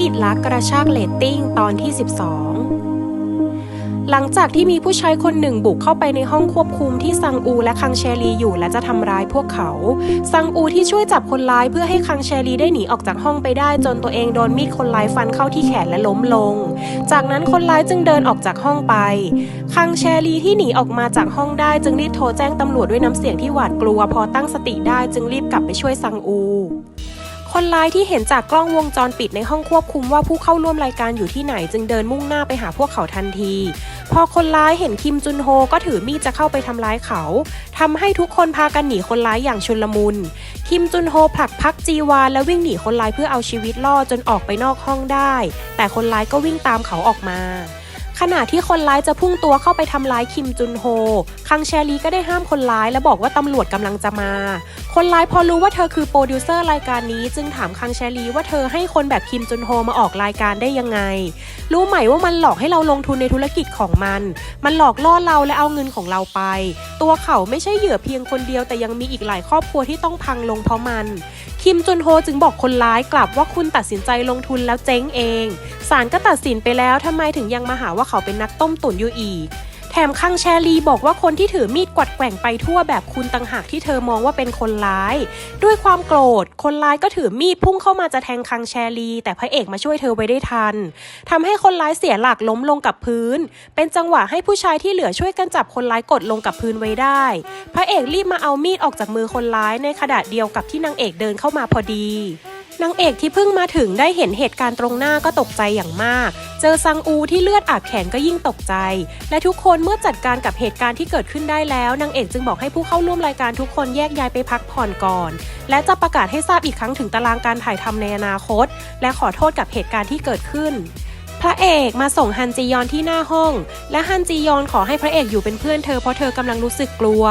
กิจลักกระชากเลตติ้งตอนที่ 12 หลังจากที่มีผู้ชายคนหนึ่งบุกเข้าไปในห้องควบคุมที่ซังอูและคังเชลีอยู่และจะทำร้ายพวกเขา ซังอูที่ช่วยจับคนร้ายเพื่อให้คังเชลีได้หนีออกจากห้องไปได้จนตัวเองโดนมีดคนร้ายฟันเข้าที่แขนและล้มลง จากนั้นคนร้ายจึงเดินออกจากห้องไป คังแชลีที่หนีออกมาจากห้องได้จึงรีบโทรแจ้งตำรวจด้วยน้ำเสียงที่หวาดกลัว พอตั้งสติได้จึงรีบกลับไปช่วยซังอู คนร้ายที่เห็นจากกล้องวงจรปิดในห้องควบคุมว่าผู้เข้าร่วมรายการอยู่ที่ไหนจึงเดินมุ่งหน้าไปหาพวกเขาทันที พอคนร้ายเห็นคิมจุนโฮก็ถือมีดจะเข้าไปทำร้ายเขา ทำให้ทุกคนพากันหนีคนร้ายอย่างชุลมุน คิมจุนโฮผลักพักจีวานและวิ่งหนีคนร้ายเพื่อเอาชีวิตรอดจนออกไปนอกห้องได้ แต่คนร้ายก็วิ่งตามเขาออกมา ขณะที่คนร้ายจะพุ่งตัวเข้าไปทำร้ายคิมจุนโฮ คังแชลีก็ได้ห้ามคนร้ายและบอกว่าตำรวจกำลังจะมา คนร้ายพอรู้ว่าเธอคือโปรดิวเซอร์รายการนี้ จึงถามคังแชลีว่าเธอให้คนแบบคิมจุนโฮมาออกรายการได้ยังไง รู้ไหมว่ามันหลอกให้เราลงทุนในธุรกิจของมัน มันหลอกล่อเราและเอาเงินของเราไป ตัวเขาไม่ใช่เหยื่อเพียงคนเดียวแต่ยังมีอีกหลายครอบครัวที่ต้องพังลงเพราะมัน คิมจุนโฮจึงบอกคนร้ายกลับว่าคุณตัดสินใจลงทุนแล้วเจ๊งเอง ศาลก็ตัดสินไปแล้วทำไมถึงยังมาหาว่าเขาเป็นนักต้มตุ๋นอยู่อีก มคังแชลีบอกว่าคนที่ถือมีดกวัดแกว่งไปทั่วแบบคุณต่างหากที่เธอมองว่าเป็นคนร้าย ด้วยความโกรธ คนร้ายก็ถือมีดพุ่งเข้ามาจะแทงคังแชลี แต่พระเอกมาช่วยเธอไว้ได้ทันทำให้คนร้ายเสียหลักล้มลงกับพื้น เป็นจังหวะให้ผู้ชายที่เหลือช่วยกันจับคนร้ายกดลงกับพื้นไว้ได้ พระเอกรีบมาเอามีดออกจากมือคนร้ายในขณะเดียวกับที่นางเอกเดินเข้ามาพอดี นางเอกที่เพิ่งมาถึงได้เห็นเหตุการณ์ตรงหน้าก็ตกใจอย่างมาก เจอซังอูที่เลือดอาบแขนก็ยิ่งตกใจ และทุกคนเมื่อจัดการกับเหตุการณ์ที่เกิดขึ้นได้แล้วนางเอกจึงบอกให้ผู้เข้าร่วมรายการทุกคนแยกย้ายไปพักผ่อนก่อน และจะประกาศให้ทราบอีกครั้งถึงตารางการถ่ายทำในอนาคต และขอโทษกับเหตุการณ์ที่เกิดขึ้น พระเอกมาส่งฮันจียอนที่หน้าห้อง และฮันจียอนขอให้พระเอกอยู่เป็นเพื่อนเธอเพราะเธอกำลังรู้สึกกลัว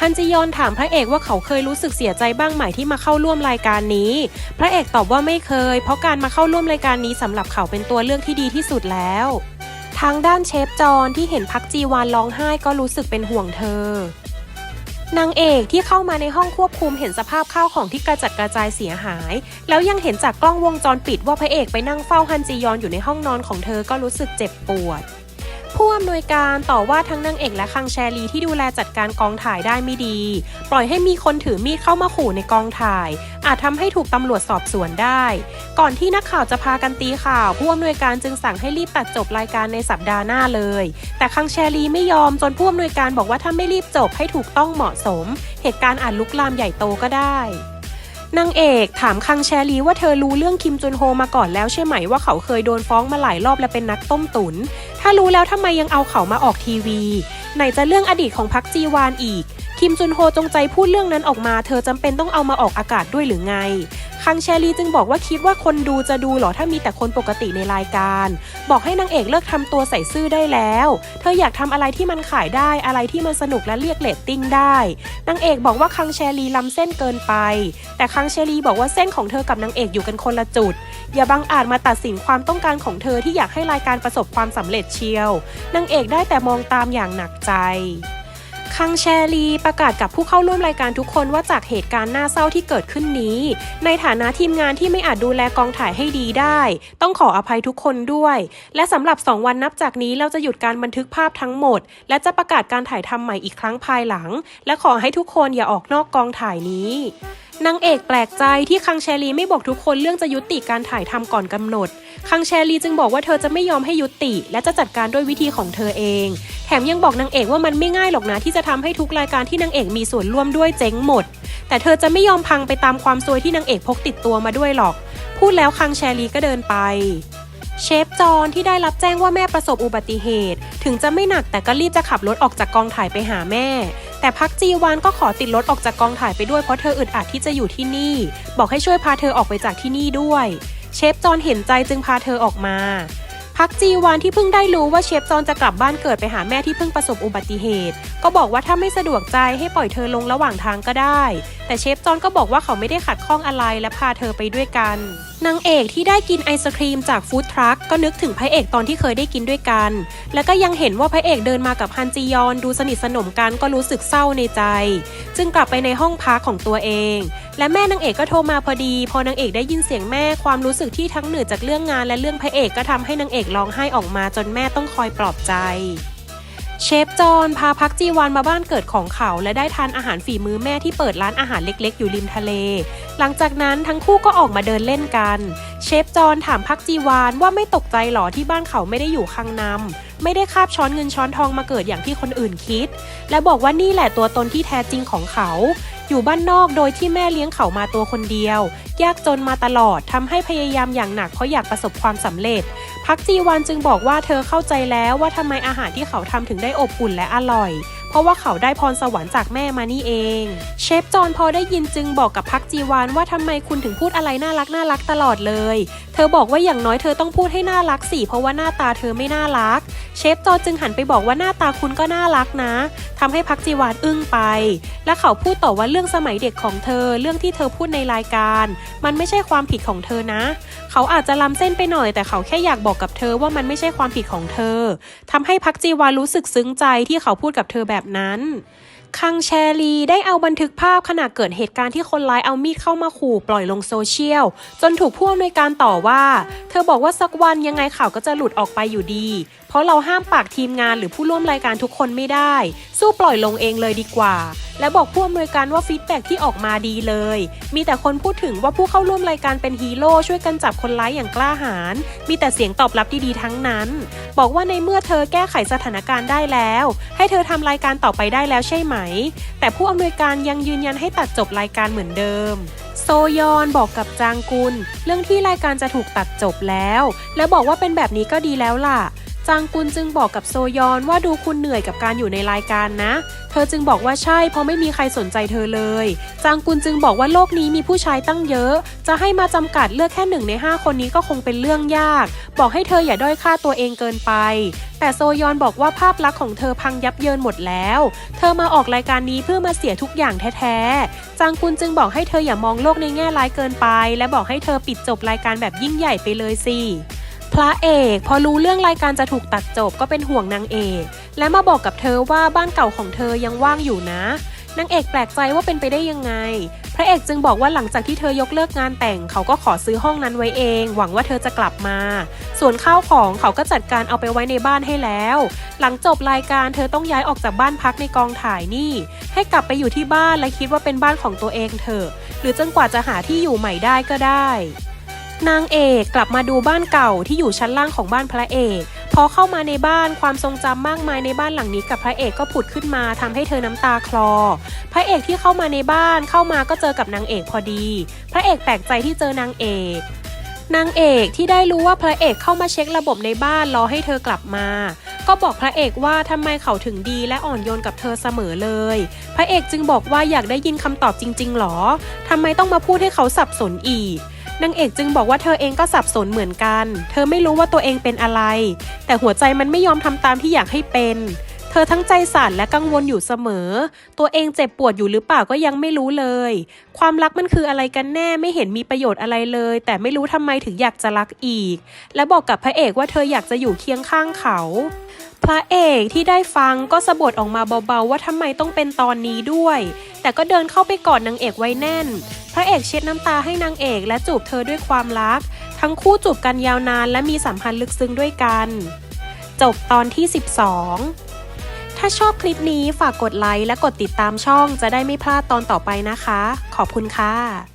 ฮันจียอนถามพระเอกว่าเขาเคยรู้สึกเสียใจบ้างไหมที่มาเข้าร่วมรายการนี้ พระเอกตอบว่าไม่เคย เพราะการมาเข้าร่วมรายการนี้สำหรับเขาเป็นตัวเลือกที่ดีที่สุดแล้ว ทางด้านเชฟจอนที่เห็นพักจีวานร้องไห้ก็รู้สึกเป็นห่วงเธอ นางเอกที่เข้ามาในห้องควบคุมเห็นสภาพข้าวของที่กระจัดกระจายเสียหาย แล้วยังเห็นจากกล้องวงจรปิดว่าพระเอกไปนั่งเฝ้าฮันจียอนอยู่ในห้องนอนของเธอก็รู้สึกเจ็บปวด ผู้อำนวยการต่อว่าทั้งนางเอกและคังแชลีที่ดูแลจัดการกองถ่ายได้ไม่ดี ปล่อยให้มีคนถือมีดเข้ามาขู่ในกองถ่าย อาจทำให้ถูกตำรวจสอบสวนได้ ก่อนที่นักข่าวจะพากันตีข่าว ผู้อำนวยการจึงสั่งให้รีบตัดจบรายการในสัปดาห์หน้าเลย แต่คังแชลีไม่ยอมจนผู้อำนวยการบอกว่าถ้าไม่รีบจบให้ถูกต้องเหมาะสม เหตุการณ์อาจลุกลามใหญ่โตก็ได้นางเอกถามคังแชลีว่าเธอรู้เรื่องคิมจุนโฮมาก่อนแล้วใช่ไหมว่าเขาเคยโดนฟ้องมาหลายรอบและเป็นนักต้มตุน๋น ถ้ารู้แล้วทำไมยังเอาเขามาออกทีวี ไหนจะเรื่องอดีตของพักจีวานอีก คิมจุนโฮจงใจพูดเรื่องนั้นออกมา เธอจำเป็นต้องเอามาออกอากาศด้วยหรือไง คังแชลีจึงบอกว่าคิดว่าคนดูจะดูเหรอถ้ามีแต่คนปกติในรายการ บอกให้นางเอกเลิกทำตัวใส่ซื่อได้แล้ว เธออยากทำอะไรที่มันขายได้อะไรที่มันสนุกและเรียกเรตติ้งได้นางเอกบอกว่าคังแชลีล้ำเส้นเกินไป แต่คังเชลีบอกว่าเส้นของเธอกับนางเอกอยู่กันคนละจุด อย่าบังอาจมาตัดสินความต้องการของเธอที่อยากให้รายการประสบความสำเร็จเชียวนางเอกได้แต่มองตามอย่างหนักใจ คังแชรีประกาศกับผู้เข้าร่วมรายการทุกคนว่าจากเหตุการณ์น่าเศร้าที่เกิดขึ้นนี้ ในฐานะทีมงานที่ไม่อาจดูแลกองถ่ายให้ดีได้ ต้องขออภัยทุกคนด้วย และสำหรับ 2 วันนับจากนี้เราจะหยุดการบันทึกภาพทั้งหมด และจะประกาศการถ่ายทำใหม่อีกครั้งภายหลัง และขอให้ทุกคนอย่าออกนอกกองถ่ายนี้ นางเอกแปลกใจที่คังแชลีไม่บอกทุกคนเรื่องจะยุติการถ่ายทำก่อนกำหนด คังแชลีจึงบอกว่าเธอจะไม่ยอมให้ยุติ และจะจัดการด้วยวิธีของเธอเอง แถมยังบอกนางเอกว่ามันไม่ง่ายหรอกนะที่จะทำให้ทุกรายการที่นางเอกมีส่วนร่วมด้วยเจ๊งหมด แต่เธอจะไม่ยอมพังไปตามความซวยที่นางเอกพกติดตัวมาด้วยหรอก พูดแล้วคังแชลีก็เดินไปเชฟจอนที่ได้รับแจ้งว่าแม่ประสบอุบัติเหตุ ถึงจะไม่หนักแต่ก็รีบจะขับรถออกจากกองถ่ายไปหาแม่ แต่พักจีวานก็ขอติดรถออกจากกองถ่ายไปด้วยเพราะเธออึดอัดที่จะอยู่ที่นี่ บอกให้ช่วยพาเธอออกไปจากที่นี่ด้วย เชฟจอนเห็นใจจึงพาเธอออกมา พักจีวานที่เพิ่งได้รู้ว่าเชฟจอนจะกลับบ้านเกิดไปหาแม่ที่เพิ่งประสบอุบัติเหตุ ก็บอกว่าถ้าไม่สะดวกใจให้ปล่อยเธอลงระหว่างทางก็ได้ แต่เชฟจอนก็บอกว่าเขาไม่ได้ขัดข้องอะไรและพาเธอไปด้วยกัน นางเอกที่ได้กินไอศครีมจากฟู้ดทรัคก็นึกถึงพระเอกตอนที่เคยได้กินด้วยกัน แล้วก็ยังเห็นว่าพระเอกเดินมากับฮันจียอนดูสนิทสนมกันก็รู้สึกเศร้าในใจ จึงกลับไปในห้องพักของตัวเอง และแม่นางเอกก็โทรมาพอดี พอนางเอกได้ยินเสียงแม่ความรู้สึกที่ทั้งเหนื่อยจากเรื่องงานและเรื่องพระเอกก็ทำให้นางเอกร้องไห้ออกมาจนแม่ต้องคอยปลอบใจ เชฟจอนพาพักจีวานมาบ้านเกิดของเขา และได้ทานอาหารฝีมือแม่ที่เปิดร้านอาหารเล็กๆ อยู่ริมทะเล หลังจากนั้นทั้งคู่ก็ออกมาเดินเล่นกัน เชฟจอนถามพักจีวานว่าไม่ตกใจหรอที่บ้านเขาไม่ได้อยู่ข้างนำไม่ได้คาบช้อนเงินช้อนทองมาเกิดอย่างที่คนอื่นคิด และบอกว่านี่แหละตัวตนที่แท้จริงของเขา อยู่บ้านนอกโดยที่แม่เลี้ยงเขามาตัวคนเดียว ยากจนมาตลอดทำให้พยายามอย่างหนักเพราะอยากประสบความสำเร็จ พักจีวันจึงบอกว่าเธอเข้าใจแล้วว่าทำไมอาหารที่เขาทำถึงได้อบอุ่นและอร่อย ราะว่าเขาได้พรสวรรค์จากแม่มานี่เอง เชฟจอนพอได้ยินจึงบอกกับพักจีวานว่าทำไมคุณถึงพูดอะไรน่ารักน่ารักตลอดเลย เธอบอกว่าอย่างน้อยเธอต้องพูดให้น่ารักสิเพราะว่าหน้าตาเธอไม่น่ารัก เชฟจอนจึงหันไปบอกว่าหน้าตาคุณก็น่ารักนะทำให้พักจีวานอึ้งไป และเขาพูดต่อว่าเรื่องสมัยเด็กของเธอเรื่องที่เธอพูดในรายการ มันไม่ใช่ความผิดของเธอนะ เขาอาจจะล้ำเส้นไปหน่อย แต่เขาแค่อยากบอกกับเธอว่ามันไม่ใช่ความผิดของเธอทำให้พักจีวานรู้สึกซึ้งใจที่เขาพูดกับเธอแบบนั้น คังแชรีได้เอาบันทึกภาพขณะเกิดเหตุการณ์ที่คนร้ายเอามีดเข้ามาขู่ปล่อยลงโซเชียล จนถูกผู้อำนวยการต่อว่า เธอบอกว่าสักวันยังไงข่าวก็จะหลุดออกไปอยู่ดี ราะเราห้ามปากทีมงานหรือผู้ร่วมรายการทุกคนไม่ได้ สู้ปล่อยลงเองเลยดีกว่า และบอกผู้อำนวยการว่าฟีดแบ็กที่ออกมาดีเลย มีแต่คนพูดถึงว่าผู้เข้าร่วมรายการเป็นฮีโร่ช่วยกันจับคนร้ายอย่างกล้าหาญมีแต่เสียงตอบรับดีๆทั้งนั้น บอกว่าในเมื่อเธอแก้ไขสถานการณ์ได้แล้ว ให้เธอทำรายการต่อไปได้แล้วใช่ไหม แต่ผู้อำนวยการยังยืนยันให้ตัดจบรายการเหมือนเดิมโซยอนบอกกับจางกุล เรื่องที่รายการจะถูกตัดจบแล้ว และบอกว่าเป็นแบบนี้ก็ดีแล้วล่ะ จางกุลจึงบอกกับโซยอนว่าดูคุณเหนื่อยกับการอยู่ในรายการนะ เธอจึงบอกว่าใช่เพราะไม่มีใครสนใจเธอเลย จางกุลจึงบอกว่าโลกนี้มีผู้ชายตั้งเยอะ จะให้มาจำกัดเลือกแค่หนึ่งในห้าคนนี้ก็คงเป็นเรื่องยาก บอกให้เธออย่าด้อยค่าตัวเองเกินไป แต่โซยอนบอกว่าภาพลักษณ์ของเธอพังยับเยินหมดแล้ว เธอมาออกรายการนี้เพื่อมาเสียทุกอย่างแท้ๆ จางกุลจึงบอกให้เธออย่ามองโลกในแง่ร้ายเกินไป และบอกให้เธอปิดจบรายการแบบยิ่งใหญ่ไปเลยสิ พระเอก พอรู้เรื่องรายการจะถูกตัดจบก็เป็นห่วงนางเอก และมาบอกกับเธอว่าบ้านเก่าของเธอยังว่างอยู่นะนางเอกแปลกใจว่าเป็นไปได้ยังไง พระเอกจึงบอกว่าหลังจากที่เธอยกเลิกงานแต่ง เขาก็ขอซื้อห้องนั้นไว้เอง หวังว่าเธอจะกลับมา ส่วนข้าวของเขาก็จัดการเอาไปไว้ในบ้านให้แล้ว หลังจบรายการเธอต้องย้ายออกจากบ้านพักในกองถ่ายนี่ ให้กลับไปอยู่ที่บ้านและคิดว่าเป็นบ้านของตัวเองเถอะ หรือจนกว่าจะหาที่อยู่ใหม่ได้ก็ได้ นางเอกกลับมาดูบ้านเก่าที่อยู่ชั้นล่างของบ้านพระเอกพอเข้ามาในบ้านความทรงจำมากมายในบ้านหลังนี้กับพระเอกก็ผุดขึ้นมาทำให้เธอน้ำตาคลอ พระเอกที่เข้ามาในบ้านเข้ามาก็เจอกับนางเอกพอดี พระเอกแปลกใจที่เจอนางเอกนางเอกที่ได้รู้ว่าพระเอกเข้ามาเช็คระบบในบ้านรอให้เธอกลับมา ก็บอกพระเอกว่าทำไมเขาถึงดีและอ่อนโยนกับเธอเสมอเลย พระเอกจึงบอกว่าอยากได้ยินคำตอบจริงๆหรอทำไมต้องมาพูดให้เขาสับสนอีก นางเอกจึงบอกว่าเธอเองก็สับสนเหมือนกัน เธอไม่รู้ว่าตัวเองเป็นอะไร แต่หัวใจมันไม่ยอมทำตามที่อยากให้เป็น เธอทั้งใจสั่นและกังวลอยู่เสมอ ตัวเองเจ็บปวดอยู่หรือเปล่าก็ยังไม่รู้เลย ความรักมันคืออะไรกันแน่ไม่เห็นมีประโยชน์อะไรเลย แต่ไม่รู้ทำไมถึงอยากจะรักอีก และบอกกับพระเอกว่าเธออยากจะอยู่เคียงข้างเขา พระเอกที่ได้ฟังก็สะบดออกมาเบาๆ ว่าทำไมต้องเป็นตอนนี้ด้วย แต่ก็เดินเข้าไปกอดนางเอกไว้แน่น พระเอกเช็ดน้ำตาให้นางเอกและจูบเธอด้วยความรัก ทั้งคู่จูบกันยาวนานและมีสัมพันธ์ลึกซึ้งด้วยกัน จบตอนที่ 12 ถ้าชอบคลิปนี้ฝากกดไลค์และกดติดตามช่องจะได้ไม่พลาดตอนต่อไปนะคะ ขอบคุณค่ะ